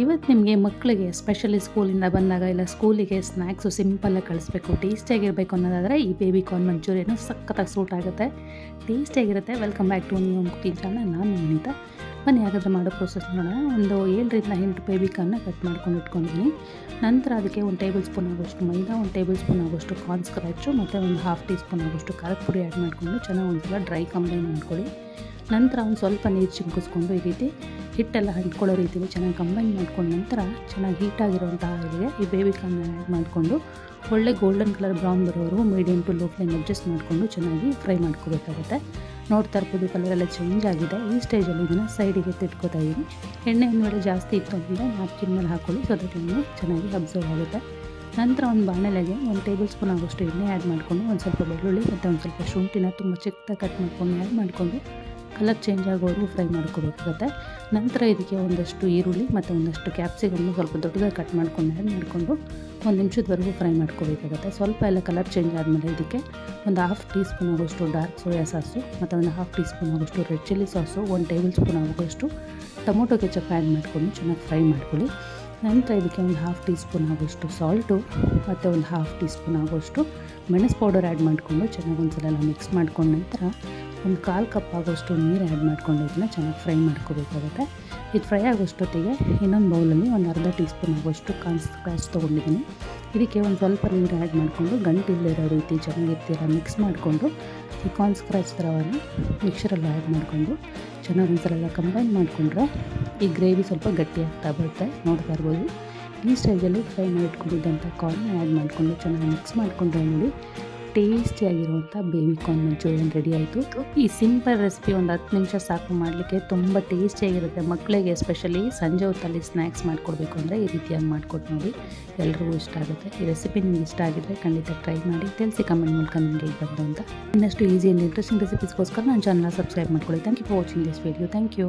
ಇವತ್ತು ನಿಮಗೆ ಮಕ್ಕಳಿಗೆ ಸ್ಪೆಷಲಿ ಸ್ಕೂಲಿಂದ ಬಂದಾಗ ಇಲ್ಲ ಸ್ಕೂಲಿಗೆ ಸ್ನ್ಯಾಕ್ಸು ಸಿಂಪಲ್ಲಾಗಿ ಕಳಿಸ್ಬೇಕು ಟೇಸ್ಟಿಯಾಗಿರಬೇಕು ಅನ್ನೋದಾದರೆ ಈ ಬೇಬಿ ಕಾರ್ನ್ ಮಂಚೂರಿಯನ್ನು ಸಖತ್ತಾಗಿ ಸೂಟ್ ಆಗುತ್ತೆ. ಟೇಸ್ಟಿಯಾಗಿರುತ್ತೆ welcome back to new cooking channel ನಾನು ನಿಮಿತ ಬನ್ನಿ, ಹಾಗಾದ್ರೆ ಮಾಡೋ ಪ್ರೋಸೆಸ್ ನೋಡೋಣ. ಒಂದು ಏಳರಿಂದ ಎಂಟು ಬೇಬಿ ಕಾರ್ನ ಕಟ್ ಮಾಡ್ಕೊಂಡು ಇಟ್ಕೊಂಡಿದ್ದೀನಿ. ನಂತರ ಅದಕ್ಕೆ ಒಂದು ಟೇಬಲ್ ಸ್ಪೂನ್ ಆಗೋಷ್ಟು ಮೈದಾ, ಒಂದು ಟೇಬಲ್ ಸ್ಪೂನ್ ಆಗೋಷ್ಟು ಕಾರ್ನ್ ಸ್ಕ್ರಾಚು ಮತ್ತು ಒಂದು ಹಾಫ್ ಟೀ ಸ್ಪೂನ್ ಆಗೋಷ್ಟು ಖಾರದ ಪುಡಿ ಆ್ಯಡ್ ಮಾಡಿಕೊಂಡು ಚೆನ್ನಾಗಿ ಒಂದ್ಸಲ ಡ್ರೈ ಕಂಬೈನ್ ಮಾಡ್ಕೊಳ್ಳಿ. ನಂತರ ಒಂದು ಸ್ವಲ್ಪ ನೀರು ಚಿಮ್ಕಿಸ್ಕೊಂಡು ಈ ರೀತಿ ಹಿಟ್ಟೆಲ್ಲ ಹಂಟ್ಕೊಳ್ಳೋ ರೀತಿಲಿ ಚೆನ್ನಾಗಿ ಕಂಬೈನ್ ಮಾಡ್ಕೊಂಡ ನಂತರ ಚೆನ್ನಾಗಿ ಹೀಟಾಗಿರುವಂಥ ಆಯಿಲ್ಗೆ ಈ ಬೇಬಿ ಕಾರ್ನ್ ಆ್ಯಡ್ ಮಾಡಿಕೊಂಡು ಒಳ್ಳೆ ಗೋಲ್ಡನ್ ಕಲರ್ ಬ್ರೌನ್ ಬರೋರು medium to low flame adjust ಮಾಡಿಕೊಂಡು ಚೆನ್ನಾಗಿ ಫ್ರೈ ಮಾಡ್ಕೋಬೇಕಾಗುತ್ತೆ. ನೋಡ್ತಾ ಕಲರ್ ಎಲ್ಲ ಚೇಂಜ್ ಆಗಿದೆ. ಈ ಸ್ಟೇಜಲ್ಲಿ ಇದನ್ನು ಸೈಡಿಗೆ ತಿಟ್ಕೋತಾ ಇದ್ದೀನಿ ಎಣ್ಣೆ ಒಂದು ವೇಳೆ ಜಾಸ್ತಿ ಇತ್ತು ಅಂದರೆ ನ್ಯಾಪ್ಕಿನ್ ಮೇಲೆ ಹಾಕ್ಕೊಳ್ಳಿ ಸೊ ದಟ್ ಚೆನ್ನಾಗಿ ಅಬ್ಸರ್ವ್ ಆಗುತ್ತೆ. ನಂತರ ಒಂದು ಬಾಣಲೆಗೆ ಒಂದು ಟೇಬಲ್ ಸ್ಪೂನ್ ಆಗೋಷ್ಟು ಎಣ್ಣೆ ಆ್ಯಡ್ ಮಾಡಿಕೊಂಡು ಒಂದು ಸ್ವಲ್ಪ ಬೆಳ್ಳುಳ್ಳಿ ಮತ್ತು ಒಂದು ಸ್ವಲ್ಪ ಶುಂಠಿನ ತುಂಬ ಚಿಕ್ಕದಾಗಿ ಕಟ್ ಮಾಡ್ಕೊಂಡು ಆ್ಯಡ್ ಮಾಡಿಕೊಂಡು ಕಲರ್ ಚೇಂಜ್ ಆಗೋವರೆಗೂ ಫ್ರೈ ಮಾಡ್ಕೋಬೇಕಾಗುತ್ತೆ. ನಂತರ ಇದಕ್ಕೆ ಒಂದಷ್ಟು ಈರುಳ್ಳಿ ಮತ್ತು ಒಂದಷ್ಟು ಕ್ಯಾಪ್ಸಿಕನ್ನು ಸ್ವಲ್ಪ ದೊಡ್ಡದಾಗಿ ಕಟ್ ಮಾಡ್ಕೊಂಡು ಆ್ಯಡ್ ಮಾಡಿಕೊಂಡು ಒಂದು ನಿಮಿಷದವರೆಗೂ ಫ್ರೈ ಮಾಡ್ಕೋಬೇಕಾಗುತ್ತೆ. ಸ್ವಲ್ಪ ಎಲ್ಲ ಕಲರ್ ಚೇಂಜ್ ಆದಮೇಲೆ ಇದಕ್ಕೆ ಒಂದು ಹಾಫ್ ಟೀ ಸ್ಪೂನ್ ಆಗೋಷ್ಟು ಡಾರ್ಕ್ ಸೋಯಾ ಸಾಸು ಮತ್ತು ಒಂದು ಹಾಫ್ ಟೀ ಸ್ಪೂನ್ ಆಗೋಷ್ಟು ರೆಡ್ ಚಿಲ್ಲಿ ಸಾಸು ಒಂದು ಟೇಬಲ್ ಸ್ಪೂನ್ ಆಗೋಷ್ಟು ಟೊಮೊಟೊ ಕೆಚಪ್ ಆ್ಯಡ್ ಮಾಡಿಕೊಂಡು ಚೆನ್ನಾಗಿ ಫ್ರೈ ಮಾಡ್ಕೊಳ್ಳಿ. ನಂತರ ಇದಕ್ಕೆ ಒಂದು ಹಾಫ್ ಟೀ ಸ್ಪೂನ್ ಆಗೋಷ್ಟು ಸಾಲ್ಟು ಮತ್ತು ಒಂದು ಹಾಫ್ ಟೀ ಸ್ಪೂನ್ ಆಗೋಷ್ಟು ಮೆಣಸು ಪೌಡರ್ ಆ್ಯಡ್ ಮಾಡಿಕೊಂಡು ಚೆನ್ನಾಗಿ ಒಂದ್ಸಲ ಎಲ್ಲ ಮಿಕ್ಸ್ ಮಾಡ್ಕೊಂಡ ನಂತರ ಒಂದು ಕಾಲು ಕಪ್ ಆಗೋಷ್ಟು ನೀರು ಆ್ಯಡ್ ಮಾಡ್ಕೊಂಡು ಇದನ್ನ ಚೆನ್ನಾಗಿ ಫ್ರೈ ಮಾಡ್ಕೋಬೇಕಾಗುತ್ತೆ ಇದು ಫ್ರೈ ಆಗೋಷ್ಟೊತ್ತಿಗೆ ಇನ್ನೊಂದು ಬೌಲಲ್ಲಿ ಒಂದು ಅರ್ಧ ಟೀ ಸ್ಪೂನ್ ಆಗೋಷ್ಟು ಕಾನ್ಸ್ ಸ್ಕ್ರಾಚ್ ತೊಗೊಂಡಿದ್ದೀನಿ. ಇದಕ್ಕೆ ಒಂದು ಸ್ವಲ್ಪ ನೀರು ಆ್ಯಡ್ ಮಾಡಿಕೊಂಡು ಗಂಟಿಲ್ಲಿರೋ ರೀತಿ ಚೆನ್ನಾಗಿರ್ತೀರ ಮಿಕ್ಸ್ ಮಾಡಿಕೊಂಡು ಈ ಕಾರ್ನ್ ಸ್ಕ್ರಾಚ್ ಥರವನ್ನು ಮಿಕ್ಸರಲ್ಲಿ ಆ್ಯಡ್ ಮಾಡಿಕೊಂಡು ಚೆನ್ನಾಗಿ ಒಂದ್ಸಲ ಎಲ್ಲ ಕಂಬೈನ್ ಮಾಡಿಕೊಂಡ್ರೆ ಈ ಗ್ರೇವಿ ಸ್ವಲ್ಪ ಗಟ್ಟಿ ಆಗ್ತಾ ಬರುತ್ತೆ ನೋಡ್ತಾ ಇರ್ಬೋದು. ಈ ಸ್ಟೇಜಲ್ಲಿ ಫ್ರೈ ಮಾಡಿಟ್ಕೊಂಡಿದ್ದಂಥ ಕಾರ್ನ್ ಆ್ಯಡ್ ಮಾಡಿಕೊಂಡು ಚೆನ್ನಾಗಿ ಮಿಕ್ಸ್ ಮಾಡಿಕೊಂಡ್ರೆ ನೋಡಿ ಟೇಸ್ಟಿಯಾಗಿರುವಂಥ ಬೇಬಿ ಕಾರ್ನ್ ಮಂಚೂರಿಯನ್ ರೆಡಿ ಆಯಿತು. ಈ ಸಿಂಪಲ್ ರೆಸಿಪಿ ಒಂದು ಹತ್ತು ನಿಮಿಷ ಸಾಕು ಮಾಡಲಿಕ್ಕೆ ತುಂಬ ಟೇಸ್ಟಿಯಾಗಿರುತ್ತೆ. ಮಕ್ಕಳಿಗೆ ಎಸ್ಪೆಷಲಿ ಸಂಜೆ ಹೊತ್ತಲ್ಲಿ ಸ್ನ್ಯಾಕ್ಸ್ ಮಾಡಿಕೊಡ್ಬೇಕು ಅಂದರೆ ಈ ರೀತಿಯಾಗಿ ಮಾಡಿಕೊಟ್ಟು ನೋಡಿ. ಎಲ್ರಿಗೂ ಇಷ್ಟ ಆಗುತ್ತೆ. ಈ ರೆಸಿಪಿ ನಿಮ್ಗೆ ಇಷ್ಟ ಆಗಿದ್ರೆ ಖಂಡಿತ ಟ್ರೈ ಮಾಡಿ. ತಿಳಿಸಿ ಕಮೆಂಟ್ ಮೂಲಕ ನಿಮಗೆ ಬಂತು ಅಂತ. ಇನ್ನಷ್ಟು ಈಸಿ ಆ್ಯಂಡ್ ಇಂಟ್ರೆಸ್ಟಿಂಗ್ ರೆಸಿಪೀಸ್ಗೋಸ್ಕರ ನನ್ನ ಚಾನಲ್ನ ಸಬ್ಸ್ಕ್ರೈಬ್ ಮಾಡ್ಕೊಳ್ಳಿ. Thank you for watching this video thank you